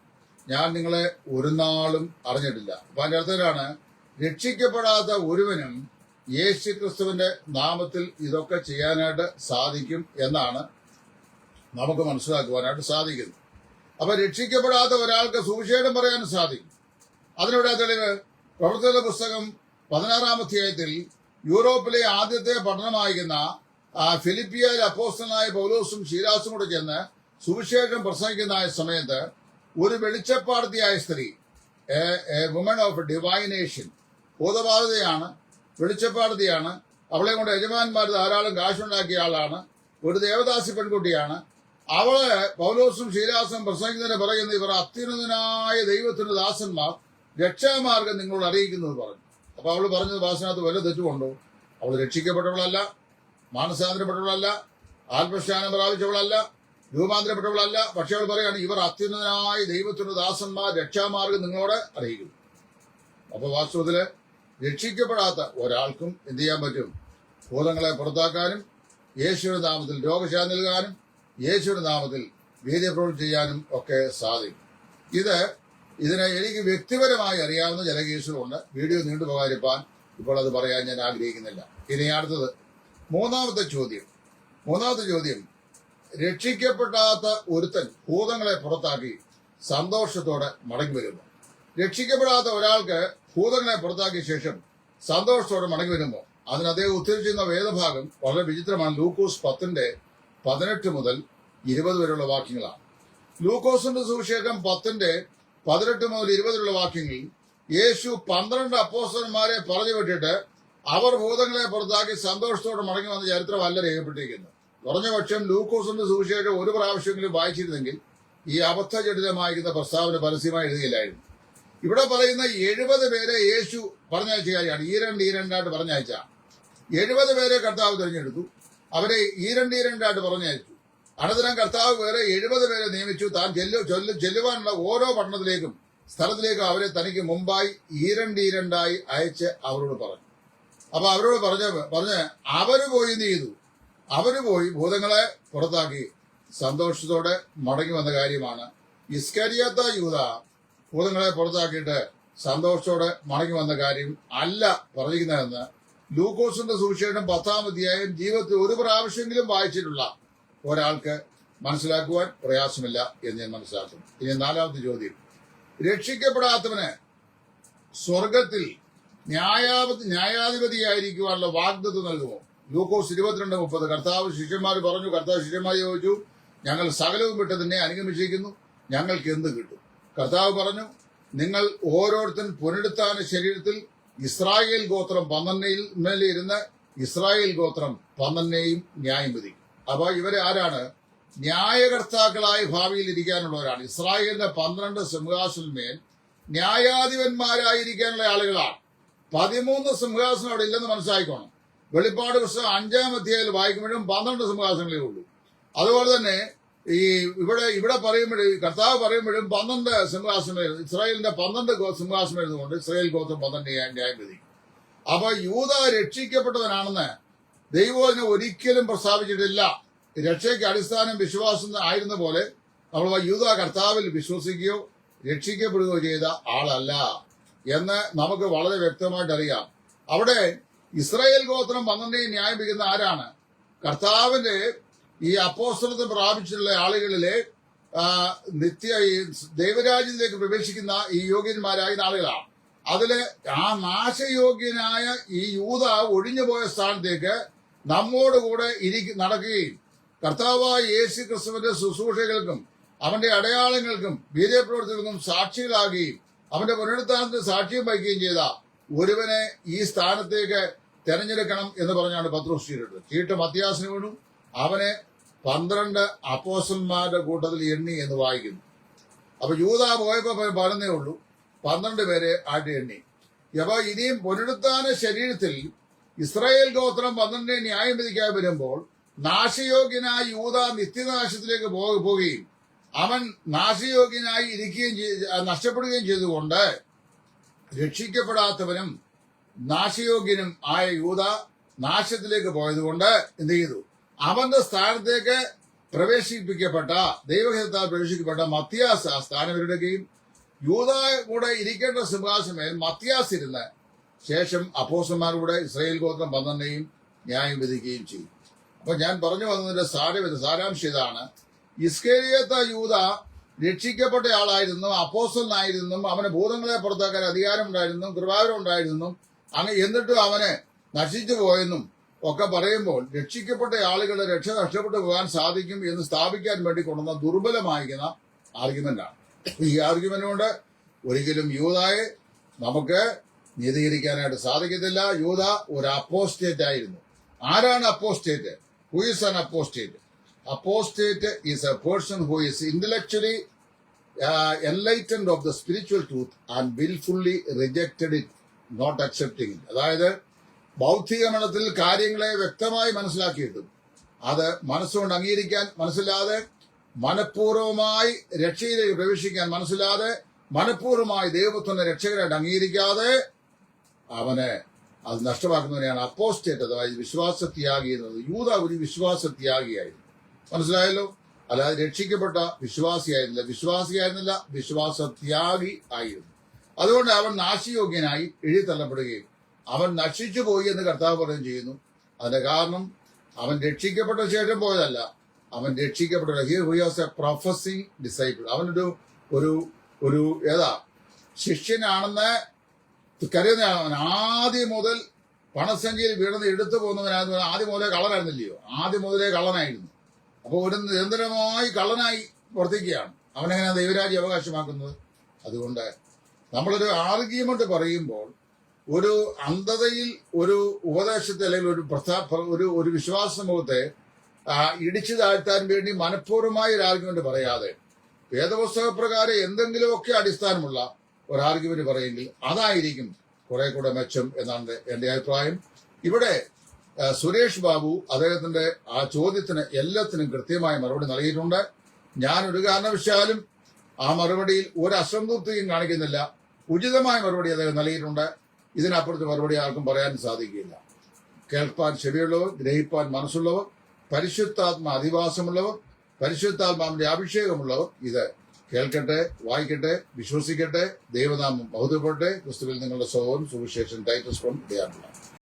ഞാൻ നിങ്ങളെ ഒരു നാളും അറിഞ്ഞിട്ടില്ല. അപ്പൊ അതിന്റെ അർത്ഥത്തിലാണ് രക്ഷിക്കപ്പെടാത്ത ഒരുവനും യേശുക്രിസ്തുവിന്റെ നാമത്തിൽ ഇതൊക്കെ ചെയ്യാനായിട്ട് സാധിക്കും എന്നാണ് നമുക്ക് മനസ്സിലാക്കുവാനായിട്ട് സാധിക്കുന്നത്. അപ്പൊ രക്ഷിക്കപ്പെടാത്ത ഒരാൾക്ക് സുവിശേഷം പറയാനും സാധിക്കും. അതിനോട് തെളിവ് പ്രവർത്തന പുസ്തകം പതിനാറാം അധ്യായത്തിൽ യൂറോപ്പിലെ ആദ്യത്തെ പഠനമായിരിക്കുന്ന ആ, ഫിലിപ്പിയയിൽ അപ്പോസ്റ്റലായ പൗലോസും ഷീലാസും കൂടെ ചെന്ന് സുവിശേഷം പ്രസംഗിക്കുന്ന സമയത്ത് ഒരു വെളിച്ചപ്പാടത്തിയായ സ്ത്രീ എ വുമൺ ഓഫ് ഡിവൈനേഷൻ ഭൂതബാധിതയാണ് വെളിച്ചപ്പാടത്തിയാണ് അവളെ കൊണ്ട് യജമാന്മാർ ധാരാളം കാശുണ്ടാക്കിയ ആളാണ്. ഒരു ദേവദാസി പെൺകുട്ടിയാണ്. അവളെ പൗലോസും ശീലാസും പ്രസംഗിക്കുന്നതിന് പറയുന്ന ഇവർ അത്യുന്നതനായ ദൈവത്തിന്റെ ദാസന്മാർ രക്ഷാമാർഗം നിങ്ങളോട് അറിയിക്കുന്നത് പറഞ്ഞു. അപ്പൊ അവൾ പറഞ്ഞത് വാസനകത്ത് വല്ല തെറ്റുമുണ്ടോ? അവൾ രക്ഷിക്കപ്പെട്ടവളല്ല മാനസാന്തരപ്പെട്ടവളല്ല ആത്മസ്ഥാനം പ്രാപിച്ചവളല്ല രൂപാന്തരപ്പെട്ടവളല്ല. പക്ഷെ അവൾ പറയാണ് ഇവർ അത്യുന്നതനായ ദൈവത്തിന്റെ ദാസന്മാർ രക്ഷാമാർഗം നിങ്ങളോട് അറിയിക്കുന്നു. അപ്പൊ വാസ്തവത്തിൽ രക്ഷിക്കപ്പെടാത്ത ഒരാൾക്കും എന്ത് ചെയ്യാൻ പറ്റും? ഭൂതങ്ങളെ പുറത്താക്കാനും യേശുവിന്റെ നാമത്തിൽ രോഗശാന്തി നൽകാനും യേശുവിന്റെ നാമത്തിൽ വീര്യപ്രവൃത്തി ചെയ്യാനും ഒക്കെ സാധിക്കും. ഇത് ഇതിനെ എനിക്ക് വ്യക്തിപരമായി അറിയാവുന്ന ചില കേസുകളുണ്ട് വീഡിയോ നീണ്ടുപോകാതിരിക്കാൻ ഇപ്പോൾ അത് പറയാൻ ഞാൻ ആഗ്രഹിക്കുന്നില്ല. ഇനി അടുത്തത് മൂന്നാമത്തെ ചോദ്യം. മൂന്നാമത്തെ ചോദ്യം. രക്ഷിക്കപ്പെടാത്ത ഒരുത്തൻ ഭൂതങ്ങളെ പുറത്താക്കി സന്തോഷത്തോടെ മടങ്ങി വരുന്നു. രക്ഷിക്കപ്പെടാത്ത ഒരാൾക്ക് ഭൂതങ്ങളെ പുറത്താക്കിയ ശേഷം സന്തോഷത്തോടെ മടങ്ങി വരുന്നു. അതിന് അദ്ദേഹം ഉദ്ധരിച്ചിരുന്ന വേദഭാഗം വളരെ വിചിത്രമാണ്. ലൂക്കോസ് പത്തിന്റെ പതിനെട്ട് മുതൽ ഇരുപത് വരെയുള്ള വാക്യങ്ങളാണ്. ലൂക്കോസിന്റെ സുവിശേഷം പത്തിന്റെ പതിനെട്ട് മുതൽ ഇരുപതിലുള്ള വാക്യങ്ങളിൽ യേശു പന്ത്രണ്ട് അപ്പോസന്മാരെ പറഞ്ഞു വിട്ടിട്ട് അവർ ഭൂതങ്ങളെ പുറത്താക്കി സന്തോഷത്തോടെ മടങ്ങി വന്ന ചരിത്രമല്ല രേഖപ്പെട്ടിരിക്കുന്നു കുറഞ്ഞ പക്ഷം ലൂക്കോസിന്റെ സുവിശേഷം ഒരു പ്രാവശ്യമെങ്കിലും വായിച്ചിരുന്നെങ്കിൽ ഈ അബദ്ധജടിതമായിരിക്കുന്ന പ്രസ്താവന പരസ്യമായി എഴുതുകയില്ലായിരുന്നു. ഇവിടെ പറയുന്ന എഴുപത് പേരെ യേശു പറഞ്ഞയച്ച കാര്യമാണ്. ഈ രണ്ട് ഈ രണ്ടായിട്ട് പറഞ്ഞയച്ച. എഴുപത് പേരെ കർത്താവ് തിരഞ്ഞെടുത്തു. അവരെ ഈ രണ്ട് ഈ രണ്ടായിട്ട് പറഞ്ഞയച്ചു. അനന്തരം കർത്താവ് വേറെ എഴുപത് പേരെ നിയമിച്ചു. താൻ ചെല്ലു ചൊല്ലു ചെല്ലുവാനുള്ള ഓരോ പട്ടണത്തിലേക്കും സ്ഥലത്തിലേക്കും അവരെ തനിക്ക് മുമ്പായി ഈരണ്ട് ഈരണ്ടായി അയച്ച് അവരോട് പറഞ്ഞു. അപ്പൊ അവരോട് പറഞ്ഞ പറഞ്ഞ് അവർ പോയി എന്ത് ചെയ്തു? അവർ പോയി ഭൂതങ്ങളെ പുറത്താക്കി. സന്തോഷത്തോടെ മടങ്ങി വന്ന കാര്യമാണ്. ഇസ്കരിയാത്ത യൂത ഭൂതങ്ങളെ പുറത്താക്കിയിട്ട് സന്തോഷത്തോടെ മടങ്ങി വന്ന കാര്യം അല്ല പറഞ്ഞിരിക്കുന്നതെന്ന് ലൂക്കോസിന്റെ സുവിശേഷം പത്താം അധ്യായം ജീവിതത്തിൽ ഒരു പ്രാവശ്യമെങ്കിലും വായിച്ചിട്ടുള്ള ഒരാൾക്ക് മനസ്സിലാക്കുവാൻ പ്രയാസമില്ല എന്ന് ഞാൻ മനസ്സിലാക്കുന്നു. ഇനി നാലാമത്തെ ചോദ്യം. രക്ഷിക്കപ്പെടാത്തവന് സ്വർഗത്തിൽ ന്യായാധിപതിയായിരിക്കുവാനുള്ള വാഗ്ദത്വം നൽകുമോ? ലൂക്കോസ് ഇരുപത്തിരണ്ട് മുപ്പത്. കർത്താവ് ശിഷ്യന്മാർ പറഞ്ഞു കർത്താവ് ശിഷ്യന്മാർ ചോദിച്ചു ഞങ്ങൾ സകലവും വിട്ട് തന്നെ അനുഗമിച്ചിരിക്കുന്നു ഞങ്ങൾക്ക് എന്ത് കിട്ടും? കർത്താവ് പറഞ്ഞു നിങ്ങൾ ഓരോരുത്തൻ പുനരുത്ഥാന ശരീരത്തിൽ ഇസ്രായേൽ ഗോത്രം പന്ത്രണ്ടിൽ മേലിരുന്ന് ഇസ്രായേൽ ഗോത്രം പന്ത്രണ്ടിനെയും ന്യായം വിധിക്കും. അപ്പൊ ഇവരെ ആരാണ്? ന്യായകർത്താക്കളായി ഭാവിയിൽ ഇരിക്കാനുള്ളവരാണ്. ഇസ്രായേലിന്റെ പന്ത്രണ്ട് സിംഹാസനമേൽ ന്യായാധിപന്മാരായിരിക്കാനുള്ള ആളുകളാണ്. പതിമൂന്ന് സിംഹാസനം അവിടെ ഇല്ലെന്ന് മനസ്സിലാക്കണം വെളിപ്പാട് പുസ്തകം അഞ്ചാം അധ്യായത്തിൽ വായിക്കുമ്പോഴും പന്ത്രണ്ട് സിംഹാസനങ്ങളേ ഉള്ളൂ. അതുപോലെ തന്നെ ഈ ഇവിടെ ഇവിടെ പറയുമ്പോഴും കർത്താവ് പറയുമ്പോഴും പന്ത്രണ്ട് സിംഹാസനം ഇസ്രായേലിന്റെ പന്ത്രണ്ട് സിംഹാസനം എഴുതുകൊണ്ട് ഇസ്രായേൽ ഗോത്രം പന്ത്രണ്ട് ന്യായം വിധിക്കും അപ്പൊ യൂത രക്ഷിക്കപ്പെട്ടവനാണെന്ന് ദൈവം അതിനെ ഒരിക്കലും പ്രസ്താവിച്ചിട്ടില്ല. രക്ഷയ്ക്ക് അടിസ്ഥാനം വിശ്വാസം ആയിരുന്ന പോലെ നമ്മൾ യൂത കർത്താവിൽ വിശ്വസിക്കുകയോ രക്ഷിക്കപ്പെടുകയോ ചെയ്ത ആളല്ല എന്ന് നമുക്ക് വളരെ വ്യക്തമായിട്ട് അറിയാം. അവിടെ ഇസ്രായേൽ ഗോത്രം പന്ത്രണ്ടേ ന്യായം വിധിക്കുന്ന ആരാണ്? കർത്താവിന്റെ ഈ അപ്പോസ്തലത്തെ പ്രാപിച്ചിട്ടുള്ള ആളുകളിലെ നിത്യ ദൈവരാജ്യത്തിലേക്ക് പ്രവേശിക്കുന്ന ഈ യോഗ്യന്മാരായ ആളുകളാണ്. അതിൽ ആ നാശയോഗ്യനായ ഈ യൂത ഒഴിഞ്ഞുപോയ സ്ഥാനത്തേക്ക് നമ്മോടുകൂടെ ഇരിക്ക നടക്കുകയും കർത്താവായ യേശു ക്രിസ്തുവിന്റെ ശുശ്രൂഷകൾക്കും അവന്റെ അടയാളങ്ങൾക്കും വീര്യപ്രവർത്തികൾക്കും സാക്ഷികളാകുകയും അവന്റെ പുനരുദ്ധാനത്തിന് സാക്ഷ്യം വഹിക്കുകയും ചെയ്ത ഒരുവനെ ഈ സ്ഥാനത്തേക്ക് തെരഞ്ഞെടുക്കണം എന്ന് പറഞ്ഞാണ് പത്രോസ് ചീട്ടിട്ടത് ചീട്ട് അവനെ പന്ത്രണ്ട് അപ്പോസന്മാരുടെ കൂട്ടത്തിൽ എണ്ണി എന്ന് വായിക്കുന്നു. അപ്പൊ യൂത പോയപ്പോ പറഞ്ഞേ ഉള്ളൂ. പന്ത്രണ്ട് പേരെ ആട്ടി എണ്ണി. അപ്പൊ ഇനിയും പുനരുത്ഥാന ശരീരത്തിൽ ഇസ്രായേൽ ഗോത്രം പന്ത്രണ്ടിനെ ന്യായം വിധിക്കാൻ വരുമ്പോൾ നാശയോഗ്യനായ യൂത നിത്യനാശത്തിലേക്ക് പോകുകയും അവൻ നാശയോഗ്യനായി ഇരിക്കുകയും നഷ്ടപ്പെടുകയും ചെയ്തുകൊണ്ട് രക്ഷിക്കപ്പെടാത്തവനും നാശയോഗ്യനും ആയ യൂത നാശത്തിലേക്ക് പോയതുകൊണ്ട് എന്ത് ചെയ്തു? അവന്റെ സ്ഥാനത്തേക്ക് പ്രവേശിപ്പിക്കപ്പെട്ട ദൈവഹിതത്താൽ പ്രവേശിക്കപ്പെട്ട മത്തിയാസ് ആ സ്ഥാനം ഇരുടുകയും യൂത കൂടെ ഇരിക്കേണ്ട സിംഹാസനമേൽ മത്യാസ് ഇരുന്ന ശേഷം അപ്പോസന്മാരുടെ ഇസ്രയേൽ ഗോത്രം പന്ത്രണ്ടിനെയും ന്യായം വിധിക്കുകയും ചെയ്യും. അപ്പൊ ഞാൻ പറഞ്ഞു വന്നതിന്റെ സാരം സാരാംശം ഇതാണ്. ഇസ്കേരിയത്ത യൂത രക്ഷിക്കപ്പെട്ട ആളായിരുന്നു അപ്പോസ്റ്റലായിരുന്നു അവന് ഭൂതങ്ങളെ പുറത്താക്കാൻ അധികാരമുണ്ടായിരുന്നു കൃപാവരം ഉണ്ടായിരുന്നു അങ്ങനെ എന്നിട്ടും അവനെ നശിച്ചു പോയെന്നും ഒക്കെ പറയുമ്പോൾ രക്ഷിക്കപ്പെട്ട ആളുകളുടെ രക്ഷ നഷ്ടപ്പെട്ടു പോകാൻ സാധിക്കും എന്ന് സ്ഥാപിക്കാൻ വേണ്ടി കൊണ്ടുവന്ന ദുർബലമായിരിക്കുന്ന ആർഗ്യുമെന്റാണ് ഈ ആർഗ്യുമെന്റ് കൊണ്ട് ഒരിക്കലും യൂതായെ നമുക്ക് നീതീകരിക്കാനായിട്ട് സാധിക്കത്തില്ല. യൂത ഒരു അപ്പോസ്റ്റേറ്റ് ആയിരുന്നു. ആരാണ് apostate who is an apostate apostate is a person who is intellectually enlightened of the spiritual truth and wilfully rejected it not accepting it അതായത് ബൗദ്ധിക മണത്തിൽ കാര്യങ്ങളെ വ്യക്തമായി മനസ്സിലാക്കിയിട്ടും. അത് മനസ്സുകൊണ്ട് അംഗീകരിക്കാൻ മനസ്സിലാതെ മനഃപൂർവമായി രക്ഷയിലേക്ക് പ്രവേശിക്കാൻ മനസ്സിലാതെ മനഃപൂർവമായി ദൈവത്തിന്റെ രക്ഷകരായിട്ട് അംഗീകരിക്കാതെ അവന് അത് നഷ്ടമാക്കുന്നവനെയാണ് അപ്പോസ്റ്റേറ്റ് അതായത് വിശ്വാസത്യാഗി എന്നത് യൂത ഒരു വിശ്വാസത്യാഗിയായിരുന്നു. മനസ്സിലായല്ലോ? അല്ലാതെ രക്ഷിക്കപ്പെട്ട വിശ്വാസിയായിരുന്നില്ല. വിശ്വാസിയായിരുന്നില്ല വിശ്വാസത്യാഗി ആയിരുന്നു. അതുകൊണ്ട് അവൻ നാശയോഗ്യനായി എഴുതിത്തള്ളപ്പെടുകയും അവൻ നശിച്ചു പോയി എന്ന് കർത്താവ് പറയുകയും ചെയ്യുന്നു. അതിന്റെ കാരണം അവൻ രക്ഷിക്കപ്പെട്ട ശേഷം പോയതല്ല. അവൻ രക്ഷിക്കപ്പെട്ട here who a prophecy disciple അവനൊരു ഒരു ഒരു ഏതാ? ശിഷ്യനാണെന്ന് കരുതുന്ന അവൻ ആദ്യം മുതൽ പണസഞ്ചിയിൽ വീണത് എടുത്തു പോകുന്നവനായിരുന്നു. ആദ്യം മുതലേ കള്ളനായിരുന്നില്ലയോ? ആദ്യം മുതലേ കള്ളനായിരുന്നു. അപ്പോൾ ഒരു നിരന്തരമായി കള്ളനായി വർദ്ധിക്കുകയാണ് അവനെങ്ങനെ ദൈവരാജ്യം അവകാശമാക്കുന്നത്? അതുകൊണ്ട് നമ്മളൊരു ആർഗ്യുമെന്റ് പറയുമ്പോൾ ഒരു അന്ധതയിൽ ഒരു ഉപദേശത്തെ അല്ലെങ്കിൽ ഒരു പ്രസ്ഥാ ഒരു ഒരു വിശ്വാസ സമൂഹത്തെ ഇടിച്ചു താഴ്ത്താൻ വേണ്ടി മനഃപൂർവമായ ഒരു ആർഗ്യുമെന്റ് പറയാതെ വേദപുസ്തക പ്രകാരം എന്തെങ്കിലുമൊക്കെ അടിസ്ഥാനമുള്ള ഒരു ആർഗ്യുമെന്റ് പറയുമെങ്കിൽ അതായിരിക്കും കുറെ കൂടെ മെച്ചം എന്നാണ് എന്റെ അഭിപ്രായം. ഇവിടെ സുരേഷ് ബാബു അദ്ദേഹത്തിന്റെ ആ ചോദ്യത്തിന് എല്ലാത്തിനും കൃത്യമായ മറുപടി നൽകിയിട്ടുണ്ട്. ഞാൻ ഒരു കാരണവശാലും ആ മറുപടിയിൽ ഒരു അസംതൃപ്തിയും കാണിക്കുന്നില്ല. ഉചിതമായ മറുപടി അദ്ദേഹം നൽകിയിട്ടുണ്ട്. ഇതിനപ്പുറത്ത് മറുപടി ആർക്കും പറയാൻ സാധിക്കില്ല. കേൾപ്പാൻ ചെവിയുള്ളവർ ഗ്രഹിപ്പാൻ മനസ്സുള്ളവർ പരിശുദ്ധാത്മ അധിവാസമുള്ളവർ പരിശുദ്ധാത്മാവിന്റെ അഭിഷേകമുള്ളവർ ഇത് കേൾക്കട്ടെ വായിക്കട്ടെ വിശ്വസിക്കട്ടെ ദൈവനാമം ബഹുതപ്പെടട്ടെ. ക്രിസ്തുവിൽ നിങ്ങളുടെ സഹോദരൻ സുവിശേഷം ടൈറ്റസ് ഫ്രം ഡിയാർഡുള്ള